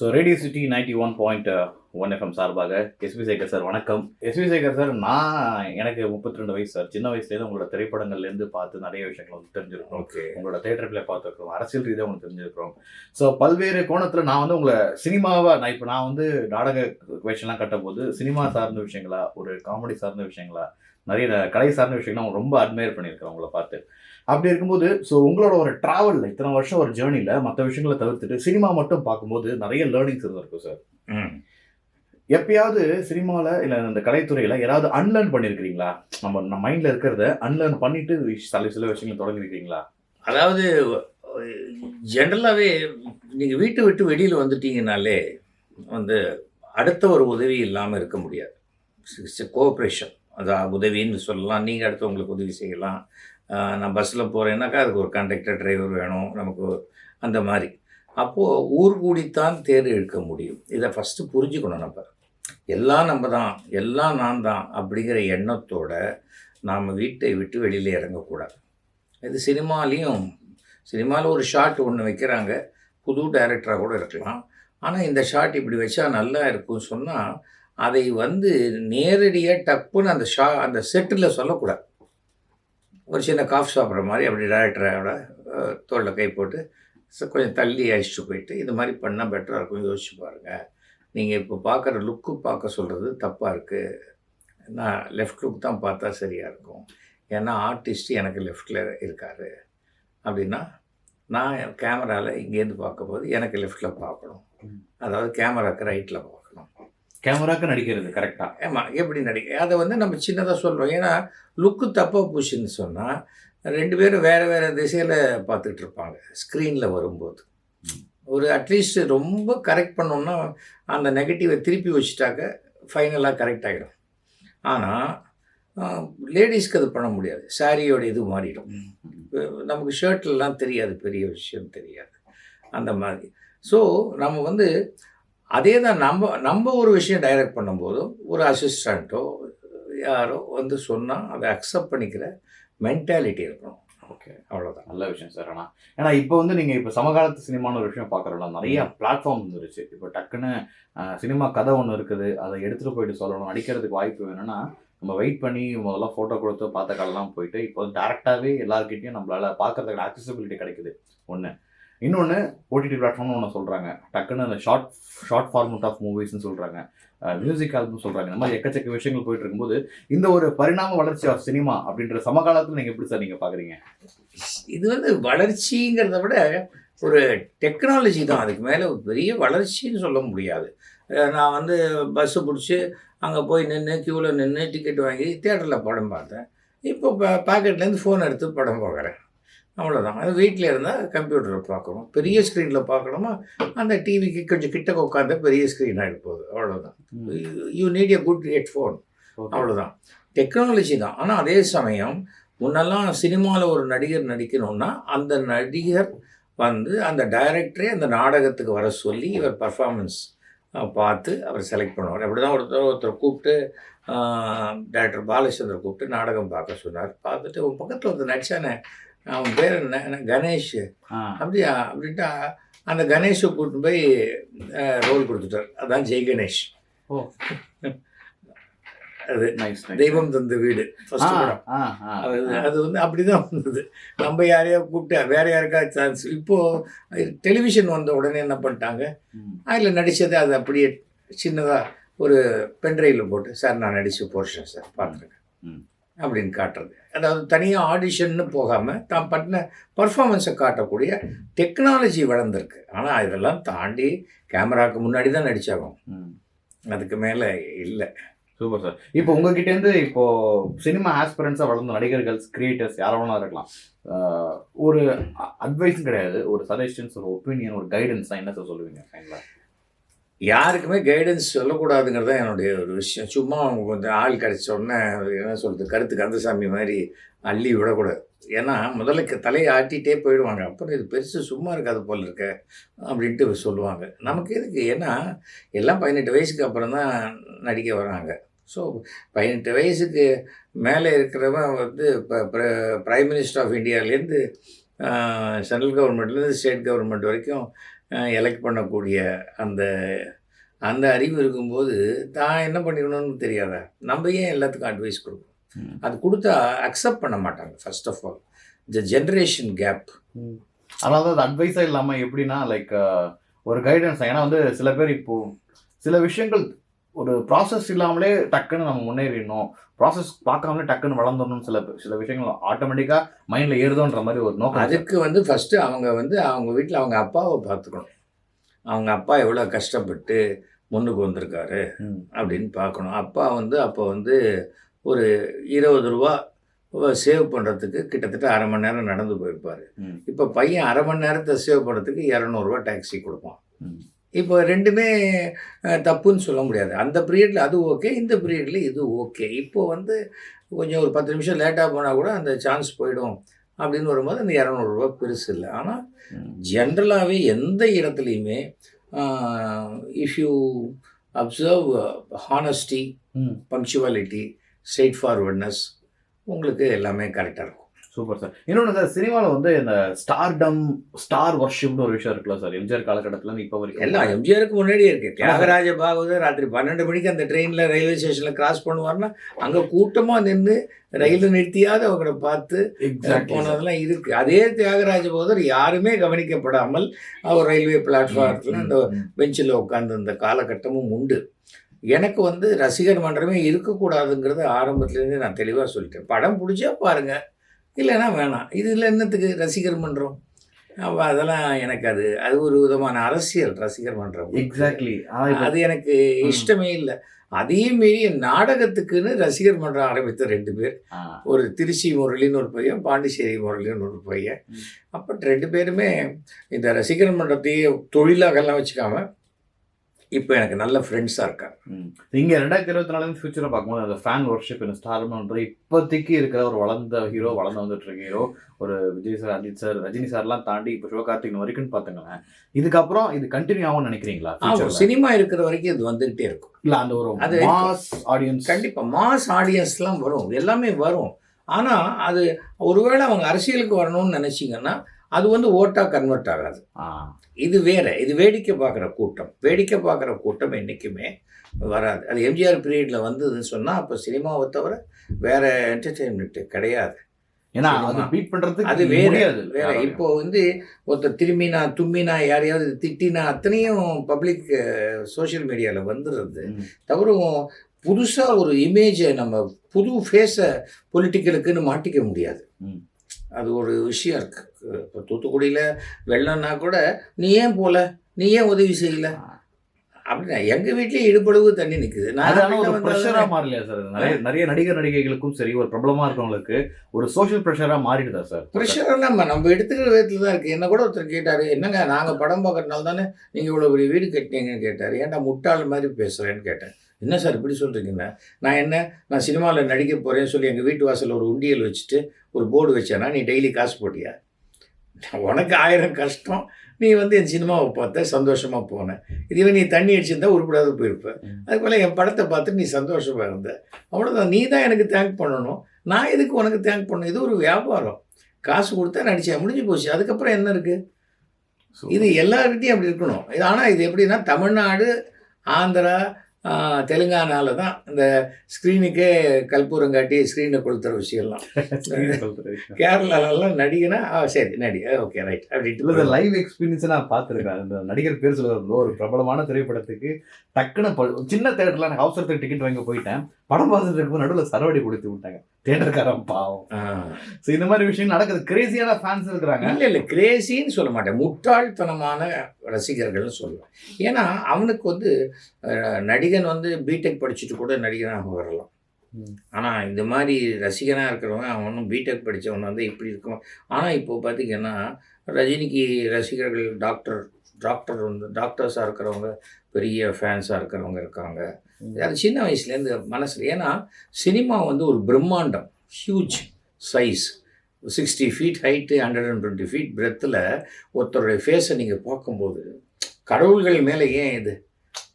So radio city ninety one FM சார்பாக SV Sekar sir வணக்கம். SV Sekar sir நான் எனக்கு முப்பத்தி ரெண்டு வயசு சார். சின்ன வயசுலேருந்து உங்களோட திரைப்படங்கள்லேருந்து பார்த்து நிறைய விஷயங்கள் வந்து தெரிஞ்சிருக்கோம் ஓகே. உங்களோட தேட்டர் பிளே பார்த்துருக்கோம் அரசியல் ரீதியாக உங்களுக்கு தெரிஞ்சிருக்கிறோம். ஸோ பல்வேறு கோணத்தில் நான் வந்து உங்களை சினிமாவா நான் இப்போ நான் வந்து நாடக கொஷன்லாம் கட்டும்போது சினிமா சார்ந்த விஷயங்களா ஒரு காமெடி சார்ந்த விஷயங்களா நிறைய கலை சார்ந்த விஷயங்கள்லாம் ரொம்ப அட்மையர் பண்ணியிருக்கிறேன் உங்களை பார்த்து. அப்படி இருக்கும்போது ஸோ உங்களோட ஒரு ட்ராவலில் இத்தனை வருஷம் ஒரு ஜேர்னியில் மற்ற விஷயங்களை தவிர்த்துட்டு சினிமா மட்டும் பார்க்கும்போது நிறைய லேர்னிங்ஸ் இருந்திருக்கும் சார். எப்பயாவது சினிமாவில் இல்லை அந்த கலைத்துறையில் ஏதாவது அன்லேர்ன் பண்ணியிருக்கிறீங்களா நம்ம நம்ம மைண்டில் இருக்கிறத அன்லேர்ன் பண்ணிட்டு சில சில விஷயங்கள் தொடங்கிருக்கீங்களா அதாவது ஜென்ரலாகவே நீங்கள் வீட்டை விட்டு வெளியில் வந்துட்டீங்கனாலே வந்து அடுத்த ஒரு உதவி இல்லாமல் இருக்க முடியாது. கோஆப்ரேஷன் அதான் உதவின்னு சொல்லலாம். நீங்கள் அடுத்தவங்களுக்கு உதவி செய்யலாம். நான் பஸ்ஸில் போகிறேன்னாக்கா அதுக்கு ஒரு கண்டக்டர் டிரைவர் வேணும். நமக்கு அந்த மாதிரி. அப்போது ஊர் கூடித்தான் தேர் இழுக்க முடியும். இதை ஃபஸ்ட்டு புரிஞ்சுக்கணும் நம்ம. எல்லாம் நம்ம தான் எல்லாம் நான் தான் அப்படிங்கிற எண்ணத்தோட நாம் வீட்டை விட்டு வெளியில் இறங்கக்கூடாது. இது சினிமாலேயும் சினிமாவில் ஒரு ஷாட் ஒன்று வைக்கிறாங்க புது டைரக்டராக கூட இருக்கலாம். ஆனால் இந்த ஷாட் இப்படி வச்சா நல்லா இருக்கும்னு சொன்னால் அதை வந்து நேரடியாக டப்புன்னு அந்த ஷா அந்த செட்டில் சொல்லக்கூடாது. ஒரு சின்ன காஃப் சாப்பிட்ற மாதிரி அப்படி டேரக்டரோட தோளில் கை போட்டு கொஞ்சம் தள்ளி அழிச்சிட்டு போயிட்டு இது மாதிரி பண்ணால் பெட்டராக இருக்கும் யோசிச்சு பாருங்கள் நீங்கள் இப்போ பார்க்குற லுக்கு பார்க்க சொல்கிறது தப்பாக இருக்குது நான் லெஃப்ட் லுக் தான் பார்த்தா சரியாக இருக்கும். ஏன்னா ஆர்டிஸ்ட் எனக்கு லெஃப்டில் இருக்கார். அப்படின்னா நான் கேமராவில் இங்கேருந்து பார்க்கும்போது எனக்கு லெஃப்டில் பார்க்கணும். அதாவது கேமராக்கு ரைட்டில் பார்க்கணும். கேமராக்கு நடிக்கிறது கரெக்டாக ஆமாம் எப்படி நடிக்க அதை வந்து நம்ம சின்னதாக சொல்கிறோம் ஏன்னா லுக்கு தப்பாக போச்சுன்னு சொன்னால் ரெண்டு பேரும் வேறு வேறு திசையில் பார்த்துட்டு இருப்பாங்க ஸ்க்ரீனில் வரும்போது. ஒரு அட்லீஸ்ட் ரொம்ப கரெக்ட் பண்ணோம்னா அந்த நெகட்டிவை திருப்பி வச்சுட்டாக்க ஃபைனலாக கரெக்ட் ஆகிடும் ஆனால் லேடிஸ்க்கு அது பண்ண முடியாது. சாரியோட இது மாறிடும். நமக்கு ஷர்ட்லலாம் தெரியாது. பெரிய விஷயம் தெரியாது. அந்த மாதிரி. ஸோ நம்ம வந்து அதே தான் நம்ம நம்ம ஒரு விஷயம் டைரக்ட் பண்ணும்போதும் ஒரு அசிஸ்டண்ட்டோ யாரோ வந்து சொன்னால் அதை அக்செப்ட் பண்ணிக்கிற மென்டாலிட்டி இருக்கணும். ஓகே அவ்வளோதான் நல்ல விஷயம் சார். ஆனால் ஏன்னா இப்போ வந்து நீங்கள் இப்போ சமகாலத்து சினிமான்னு ஒரு விஷயம் பார்க்குறோம்ல நிறைய பிளாட்ஃபார்ம் வந்துருச்சு. இப்போ டக்குன்னு சினிமா கதை ஒன்று இருக்குது. அதை எடுத்துகிட்டு போயிட்டு சொல்லணும். நடிக்கிறதுக்கு வாய்ப்பு வேணும்னா நம்ம வெயிட் பண்ணி முதல்ல ஃபோட்டோ கொடுத்து பார்த்த காலெல்லாம் போயிட்டு இப்போ டேரெக்டாகவே எல்லாருக்கிட்டையும் நம்மளால பார்க்கறதுக்கு ஆக்சசிபிலிட்டி கிடைக்குது. ஒன்று இன்னொன்று ஓடிடி பிளாட்ஃபார்ம்னு ஒன்று சொல்கிறாங்க டக்குன்னு அந்த ஷார்ட் ஷார்ட் ஃபார்மட் ஆஃப் மூவிஸ்னு சொல்கிறாங்க மியூசிக் ஆல்பம் சொல்கிறாங்க இந்த மாதிரி எக்கச்சக்க விஷயங்கள் போயிட்டு இருக்கும்போது இந்த ஒரு பரிணாம வளர்ச்சி ஆஃப் சினிமா அப்படின்ற சமகாலத்தில் நீங்கள் எப்படி சார் நீங்கள் பார்க்குறீங்க இது வந்து வளர்ச்சிங்கிறத விட ஒரு டெக்னாலஜி தான். அதுக்கு மேலே ஒரு பெரிய வளர்ச்சின்னு சொல்ல முடியாது. நான் வந்து பஸ்ஸு பிடிச்சி அங்கே போய் நின்று க்யூவில் நின்று டிக்கெட் வாங்கி தேட்டரில் படம் பார்த்தேன். இப்போ பாக்கெட்லேருந்து ஃபோன் எடுத்து படம் பார்க்குறேன் அவ்வளோதான் அது வீட்டில் இருந்தால் கம்ப்யூட்டரில் பார்க்கணும். பெரிய ஸ்க்ரீனில் பார்க்கணுமா? அந்த டிவிக்கு கொஞ்சம் கிட்ட உட்காந்த பெரிய ஸ்க்ரீன் ஆகிட்டு போகுது அவ்வளோதான் you need a good headphone அவ்வளோதான் டெக்னாலஜி தான். ஆனால் அதே சமயம் முன்னெல்லாம் சினிமாவில் ஒரு நடிகர் நடிக்கணும்னா அந்த நடிகர் வந்து அந்த டைரக்டரே அந்த நாடகத்துக்கு வர சொல்லி இவர் பர்ஃபார்மன்ஸ் பார்த்து அவர் செலக்ட் பண்ணுவார். அப்படி தான் ஒருத்தர் ஒருத்தர் கூப்பிட்டு டைரக்டர் பாலச்சந்தர் கூப்பிட்டு நாடகம் பார்க்க சொன்னார். பார்த்துட்டு உன் பக்கத்தில் ஒருத்தர் நடிச்சானே அவன் பேர் என்ன? என்ன? கணேஷ். ஆ. அப்படியா? அப்படின்ட்டு அந்த கணேஷை கூப்பிட்டு போய் ரோல் கொடுத்துட்டார். அதான் ஜெய் கணேஷ். ஓ. அது நைஸ் தெய்வம் தந்த வீடு. ஃபர்ஸ்ட் படம். அது அது. வந்து அப்படிதான் வந்தது நம்ம யாரையோ கூப்பிட்டு வேற யாருக்கா சான்ஸ்? இப்போ டெலிவிஷன் வந்த உடனே என்ன பண்ணிட்டாங்க? அதில் நடித்ததை அது அப்படியே சின்னதாக ஒரு பென்ட்ரைவில் போட்டு சார் நான் நடித்த போர்ஷன் சார் பார்த்துருக்கேன் ம். அப்படின்னு காட்டுறது. அதாவது தனியாக ஆடிஷன்னு போகாமல் தான் பண்ண பர்ஃபார்மன்ஸை காட்டக்கூடிய டெக்னாலஜி வளர்ந்துருக்கு. ஆனால் இதெல்லாம் தாண்டி கேமராவுக்கு முன்னாடி தான் நடிச்சாகும் அதுக்கு மேலே இல்லை. Super sir. இப்போ உங்ககிட்ட இருந்து இப்போ சினிமா ஆஸ்பிரன்ஸாக வளர்ந்த நடிகர்கள் கிரியேட்டர்ஸ் யாரெல்லாம் இருக்கலாம். ஒரு அட்வைஸும் கிடையாது. ஒரு சஜஷன்ஸ் ஒரு ஒப்பீனியன் ஒரு கைடன்ஸ் என்ன சார் சொல்லுவீங்க? ஃபைனலாக யாருக்குமே கைடன்ஸ் சொல்லக்கூடாதுங்கிறது தான் என்னுடைய ஒரு விஷயம். சும்மா அவங்க கொஞ்சம் ஆள் கிடச்ச உடனே என்ன சொல்கிறது கருத்து கந்தசாமி மாதிரி அள்ளி விடக்கூடாது. ஏன்னா முதல்ல தலையை ஆட்டிகிட்டே போயிடுவாங்க. அப்புறம் இது பெருசு சும்மா இருக்காது போல் இருக்க அப்படின்ட்டு சொல்லுவாங்க. நமக்கு எதுக்கு? ஏன்னா எல்லாம் பதினெட்டு வயசுக்கு அப்புறம் தான் நடிக்க வராங்க. ஸோ பதினெட்டு வயசுக்கு மேலே இருக்கிறவன் வந்து இப்போ பிரைம் மினிஸ்டர் ஆஃப் இந்தியாவிலேருந்து சென்ட்ரல் கவர்மெண்ட்லேருந்து ஸ்டேட் கவர்மெண்ட் வரைக்கும் எலெக்ட் பண்ணக்கூடிய அந்த அந்த அறிவு இருக்கும்போது தான் என்ன பண்ணிக்கணும்னு தெரியாதா. நம்ம ஏன் எல்லாத்துக்கும் அட்வைஸ் கொடுக்கணும். அது கொடுத்தா அக்செப்ட் பண்ண மாட்டாங்க first of all the generation gap அதாவது அது அட்வைஸா இல்லாம எப்படின்னா லைக் ஒரு கைடன்ஸ் ஏன்னா வந்து சில பேர் இப்போ சில விஷயங்கள் ஒரு ப்ராசஸ் இல்லாமலே டக்குன்னு நம்ம முன்னேறிடணும் ப்ராசஸ் பார்க்காமலே டக்குன்னு வளர்ந்துடணும் சில சில விஷயங்கள் ஆட்டோமேட்டிக்கா மைண்ட்ல ஏறுதோன்ற மாதிரி ஒரு நோக்கம். அதுக்கு வந்து ஃபஸ்ட்டு அவங்க வந்து அவங்க வீட்டில் அவங்க அப்பாவை பார்த்துக்கணும் அவங்க அப்பா எவ்வளோ கஷ்டப்பட்டு முன்னுக்கு வந்திருக்காரு. அப்படின்னு பார்க்கணும் அப்பா வந்து அப்போ வந்து ஒரு இருபது ரூபா சேவ் பண்ணுறதுக்கு கிட்டத்தட்ட அரை மணி நேரம் நடந்து போயிருப்பார். இப்போ பையன் அரை மணி நேரத்தை சேவ் பண்ணுறதுக்கு இரநூறுவா டாக்ஸி கொடுப்பான். இப்போ ரெண்டுமே தப்புன்னு சொல்ல முடியாது அந்த பீரியடில் அது ஓகே இந்த பீரியடில் இது ஓகே இப்போ வந்து கொஞ்சம் ஒரு பத்து நிமிஷம் லேட்டாக போனால் கூட அந்த சான்ஸ் போயிடும் அப்படின்னு வரும்போது அந்த இரநூறுவா பெருசு இல்லை ஆனால். ஜென்ரலாகவே எந்த இடத்துலையுமே if you observe honesty. Punctuality straightforwardness உங்களுக்கு எல்லாமே கரெக்டாக இருக்கும் சூப்பர் சார். இன்னொன்று சார் சினிமாவில் வந்து இந்த ஸ்டார்டம் ஸ்டார் வர்ஷிப்னு ஒரு விஷயம் இருக்குல்ல சார் எம்ஜிஆர் காலகட்டத்துல இப்போ வரைக்கும். எல்லாம் எம்ஜிஆருக்கு முன்னாடியே இருக்கு. தியாகராஜ பாகவதர் ராத்திரி பன்னெண்டு மணிக்கு அந்த ட்ரெயினில் ரயில்வே ஸ்டேஷனில் கிராஸ் பண்ணுவார்னா அங்கே கூட்டமாக நின்று ரயில் நிறுத்தியாத அவங்கள பார்த்து போனதெல்லாம் இருக்கு. அதே தியாகராஜ பாகவதர் யாருமே கவனிக்கப்படாமல் அவர் ரயில்வே பிளாட்ஃபாரத்தில் அந்த பெஞ்சில் உட்கார்ந்து அந்த காலகட்டமும் உண்டு. எனக்கு வந்து ரசிகர் மன்றமே இருக்கக்கூடாதுங்கிறது ஆரம்பத்துலேருந்தே நான் தெளிவாக சொல்லிட்டேன். படம் பிடிச்சா பாருங்க. இல்லைன்னா வேணாம். இதில் என்னத்துக்கு ரசிகர் மன்றம்? அப்ப அதெல்லாம் எனக்கு அது அது ஒரு விதமான அரசியல் ரசிகர் மன்றம். எக்ஸாக்ட்லி அது எனக்கு இஷ்டமே இல்லை. அதையும் மீறி நாடகத்துக்குன்னு ரசிகர் மன்றம் ஆரம்பித்த ரெண்டு பேர். ஒரு திருச்சி முரளின்னு ஒரு பையன் பாண்டிச்சேரி முரளின்னு ஒரு பையன். அப்போ ரெண்டு பேருமே இந்த ரசிகர் மன்றத்தையே தொழிலாகலாம் வச்சுக்காம இப்போ எனக்கு நல்ல ஃப்ரெண்ட்ஸாக இருக்காங்க. இங்க ரெண்டாயிரத்தி இருபத்தி நாலு ஃபியூச்சரை பார்க்கும்போது அந்த ஃபேன் ஒர்ஷிப் இந்த ஸ்டார்மன்ற இப்போதைக்கு இருக்கிற ஒரு வளர்ந்த ஹீரோ வளர்ந்து வந்துட்டு இருக்க ஹீரோ ஒரு விஜய் சார் அஜித் சார் ரஜினி சார்லாம் தாண்டி இப்போ சிவகார்த்திகன் வரைக்கும் பார்த்துங்களேன். இதுக்கப்புறம் இது கண்டினியூ ஆகும்னு நினைக்கிறீங்களா? சினிமா இருக்கிற வரைக்கும் இது வந்துக்கிட்டே இருக்கும். இல்ல அந்த ஒரு அது மாஸ் ஆடியன்ஸ் கண்டிப்பாக மாஸ் ஆடியன்ஸ்லாம் வரும். எல்லாமே வரும். ஆனால் அது ஒருவேளை அவங்க அரசியலுக்கு வரணும்னு நினச்சிங்கன்னா அது வந்து ஓட்டாக கன்வெர்ட் ஆகாது. இது வேற. இது வேடிக்கை பார்க்குற கூட்டம். வேடிக்கை பார்க்குற கூட்டம் என்றைக்குமே வராது. அது எம்ஜிஆர் பீரியடில் வந்ததுன்னு சொன்னால் அப்போ சினிமாவை தவிர வேற என்டர்டெயின்மெண்ட் கிடையாது. ஏன்னா. அது பீட் பண்றதுக்கு அது வேற. வேற. இப்போ வந்து ஒருத்தர் திரும்பினா தும்மினா யாரையாவது திட்டினா அத்தனையும் பப்ளிக் சோஷியல் மீடியாவில் வந்துடுறது. ம். தவிர புதுசாக ஒரு இமேஜை நம்ம புது ஃபேஸை பொலிட்டிக்கலுக்குன்னு மாட்டிக்க முடியாது. அது ஒரு விஷயம் இருக்கு. இப்போ தூத்துக்குடியில் வெள்ளம்னா கூட நீ ஏன் போல? நீ ஏன் உதவி செய்யல? அப்படின்னா எங்கள் வீட்லேயே இடுபளவு தண்ணி நிற்குது அது ஆனா ஒரு நான் ப்ரெஷரா மாறலையா சார்? நிறைய நிறைய நடிகர் நடிகைகளுக்கும் சரி ஒரு பிரபலமா இருக்கவங்களுக்கு ஒரு சோஷியல் ப்ரெஷரா மாறிடுதா சார்? ப்ரெஷர் நம்ம நம்ம எடுத்துக்கிற விதத்தில் தான் இருக்குது என்ன கூட ஒருத்தர் கேட்டார் என்னங்க நாங்கள் படம் பார்க்கறதுனால தானே நீங்கள் இவ்வளோ பெரிய வீடு கட்டினீங்கன்னு கேட்டார். ஏன்டா முட்டாள் மாதிரி பேசுகிறேன்னு கேட்டேன். என்ன சார் இப்படி சொல்கிறீங்கண்ணா நான் என்ன? நான் சினிமாவில் நடிக்க போகிறேன்னு சொல்லி எங்கள் வீட்டு வாசலில் ஒரு உண்டியல் வச்சுட்டு ஒரு போர்டு வச்சேன்னா நீ டெய்லி காசு போட்டியா? உனக்கு ஆயிரம் கஷ்டம். நீ வந்து என் சினிமாவை பார்த்த சந்தோஷமாக போனேன் இதுவே நீ தண்ணி அடிச்சிருந்தா உருப்படாத போயிருப்ப. ம். அதுக்கு போல என் படத்தை பார்த்து நீ சந்தோஷமா இருந்த. அவ்வளோதான் நீ தான் எனக்கு தேங்க் பண்ணணும். நான் எதுக்கு உனக்கு தேங்க் பண்ணணும்? இது ஒரு வியாபாரம். காசு கொடுத்தா நடிச்சேன் முடிஞ்சு போச்சு. அதுக்கப்புறம் என்ன இருக்கு? இது எல்லார்கிட்டையும் அப்படி இருக்கணும். இது ஆனால் இது எப்படின்னா தமிழ்நாடு ஆந்திரா தெலுங்கானால தான் இந்த ஸ்க்ரீனுக்கே கற்பூரம் காட்டி ஸ்க்ரீனை கொளுத்துற விஷயம்லாம் கேரளாலலாம் நடிகனா ஆ சரி நடி ஓகே ரைட் அப்படின்ட்டு லைவ் எக்ஸ்பீரியன்ஸ் நான் பார்த்துருக்கேன். அந்த நடிகர் பேர் சொல்லுவாங்க ஒரு பிரபலமான திரைப்படத்துக்கு டக்குன்னு சின்ன தேட்டர்ல எனக்கு அவசரத்துக்கு டிக்கெட் வாங்கி போயிட்டேன். படம் பார்த்துட்டு இருக்கும்போது நடுவில் சரவடி கொடுத்து விட்டாங்க. தேட்டருக்காரன் பாவம். ஸோ இந்த மாதிரி விஷயம் நடக்குது. கிரேசியான ஃபேன்ஸ் இருக்கிறாங்க. இல்ல இல்ல கிரேசின்னு சொல்ல மாட்டேன். முட்டாள்தனமான ரசிகர்கள்னு சொல்லுவேன் ஏன்னா அவனுக்கு வந்து நடிகன் வந்து பிடெக் படிச்சுட்டு கூட நடிகனாக வரலாம். ஆனால் இந்த மாதிரி ரசிகனாக இருக்கிறவன் அவனும் பிடெக் படித்தவன் வந்து இப்படி இருக்கும் ஆனால் இப்போ பார்த்தீங்கன்னா ரஜினிக்கு ரசிகர்கள் டாக்டர் டாக்டர் வந்து டாக்டர்ஸாக இருக்கிறவங்க பெரிய ஃபேன்ஸாக இருக்கிறவங்க இருக்காங்க. அது சின்ன வயசுலேருந்து மனசில் ஏன்னா சினிமா வந்து ஒரு பிரம்மாண்டம் huge size. Sixty feet height hundred and twenty feet பிரெத்தில் ஒருத்தருடைய ஃபேஸை நீங்கள் பார்க்கும்போது கடவுள்கள் மேலே ஏன் இது?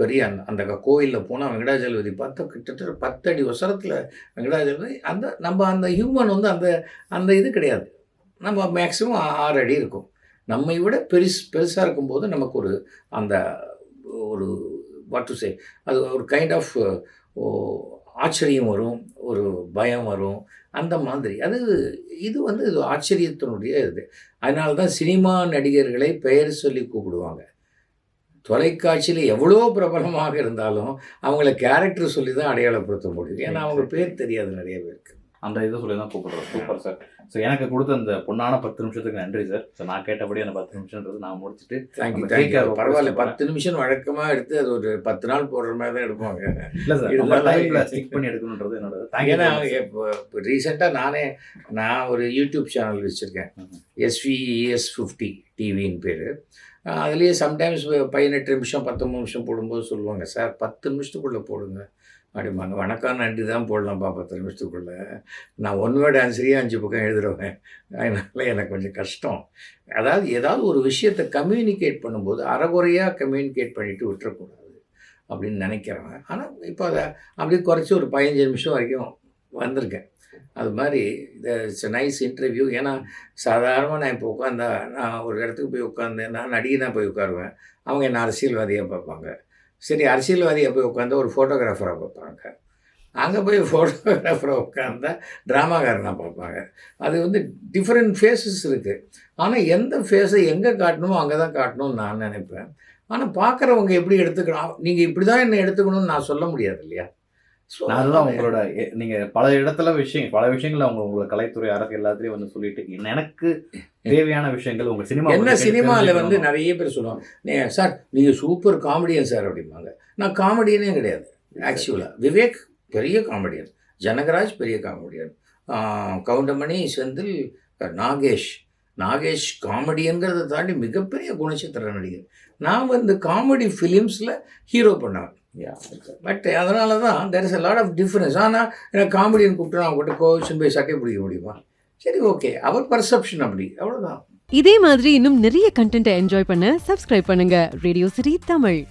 பெரிய அந்த அந்த கோயிலில் போனால் வெங்கடாஜலபதி பார்த்தா கிட்டத்தட்ட பத்தடி வசரத்தில் வெங்கடாஜலபதி அந்த நம்ம அந்த ஹியூமன் வந்து அந்த அந்த இது கிடையாது. நம்ம மேக்ஸிமம் ஆறு அடி இருக்கும். நம்மை விட பெருசு பெருசாக இருக்கும்போது நமக்கு ஒரு அந்த ஒரு வாட் டு சே அது ஒரு கைண்ட் ஆஃப் ஆச்சரியம் வரும் ஒரு பயம் வரும். அந்த மாதிரி. அது இது வந்து இது ஆச்சரியத்தினுடைய இது. அதனால தான் சினிமா நடிகர்களை பெயர் சொல்லி கூப்பிடுவாங்க. தொலைக்காட்சியில் எவ்வளோ பிரபலமாக இருந்தாலும் அவங்கள கேரக்டர் சொல்லி தான் அடையாளப்படுத்த முடியும். ஏன்னா அவங்க பேர் தெரியாது நிறைய பேருக்கு. அந்த இதை சொல்லி தான் கூப்பிடுறோம். சூப்பர் சார் ஸோ எனக்கு கொடுத்த அந்த பொண்ணான பத்து நிமிஷத்துக்கு நன்றி சார் ஸோ நான் கேட்டபடி அந்த பத்து நிமிஷம்ன்றது நான் முடிச்சுட்டு பரவாயில்ல பத்து நிமிஷம் வழக்கமாக எடுத்து அது ஒரு பத்து நாள் போடுற மாதிரி தான் எடுப்பாங்க இல்லை சார் நம்ம டைமில் ஸ்டிக் பண்ணி எடுக்கணுன்றது என்னோட ஏன்னா இப்போ ரீசெண்டாக நானே நான் ஒரு யூடியூப் சேனல் வச்சுருக்கேன். எஸ்விஎஸ் ஃபிஃப்டி டிவின்னு பேர். அதுலேயே சம்டைம்ஸ் பதினெட்டு நிமிஷம் பத்தொம்பது நிமிஷம் போடும்போது சொல்லுவாங்க சார் பத்து நிமிஷத்துக்குள்ளே போடுங்க. அப்படிம்பாங்க வணக்கம் நன்றி தான் போடலாம்ப்பா பத்து நிமிஷத்துக்குள்ளே நான் ஒன் வேர்டு ஆன்சரையே அஞ்சு பக்கம் எழுதுருவேன். அதனால் எனக்கு கொஞ்சம் கஷ்டம். அதாவது ஏதாவது ஒரு விஷயத்தை கம்யூனிகேட் பண்ணும்போது அறகுறையாக கம்யூனிகேட் பண்ணிவிட்டு விட்டுறக்கூடாது அப்படின்னு நினைக்கிறேன் ஆனால் இப்போ அதை அப்படியே குறைச்சி ஒரு பதினஞ்சு நிமிஷம் வரைக்கும் வந்திருக்கேன். அது மாதிரி இட்ஸ் நைஸ் இன்டர்வியூ ஏன்னா சாதாரணமாக நான் இப்போ உட்காந்தா நான் ஒரு இடத்துக்கு போய் உட்காந்தேன் நான் நடிகனாக போய் உட்காருவேன். அவங்க என்ன அரசியல்வாதியாக பார்ப்பாங்க. சரி அரசியல்வாதியாக போய் உட்காந்து ஒரு ஃபோட்டோகிராஃபராக பார்ப்பாங்க. அங்கே போய் ஃபோட்டோகிராஃபராக உட்காந்தா ட்ராமாக்காரனாக பார்ப்பாங்க. அது வந்து டிஃப்ரெண்ட் ஃபேஸஸ் இருக்குது ஆனால் எந்த ஃபேஸை எங்கே காட்டணுமோ அங்கே தான் காட்டணும்னு நான் நினைப்பேன். ஆனால் பார்க்குறவங்க எப்படி எடுத்துக்கணும்? நீங்கள் இப்படி தான் என்னை எடுத்துக்கணும்னு நான் சொல்ல முடியாது இல்லையா? நான் அதுதான் உங்களோட நீங்க பல இடத்துல விஷயம் பல விஷயங்களை அவங்க உங்களோட கலைத்துறை அரசு எல்லாத்துலயும் வந்து சொல்லிட்டு. எனக்கு தேவையான விஷயங்கள் உங்க சினிமா என்ன சினிமாவில் வந்து. நிறைய பேர் சொல்லுவாங்க நீ சார் நீங்கள் சூப்பர் காமெடியன் சார் அப்படிம்பாங்க நான் காமெடியனே கிடையாது ஆக்சுவலாக விவேக் பெரிய காமெடியன் ஜனகராஜ் பெரிய காமெடியன் கவுண்டமணி செந்தில் நாகேஷ் நாகேஷ் காமெடியன்கிறத தாண்டி மிகப்பெரிய குணச்சித்திர நடிகர் நான் வந்து காமெடி ஃபிலிம்ஸில் ஹீரோ exactly. பட் அதனால தான் there is a lot of difference ஆனால் எனக்கு காமெடியன் கூப்பிட்டு நான் கூப்பிட்டு கோவிச்சுன்னு போய் சட்டை பிடிக்க முடியுமா? சரி ஓகே அவர் பர்செப்ஷன் அப்படி. அவ்வளோதான் இதே மாதிரி இன்னும் நிறைய கண்டென்ட்டை என்ஜாய் பண்ண சப்ஸ்கிரைப் பண்ணுங்க. ரேடியோ சிரி தமிழ்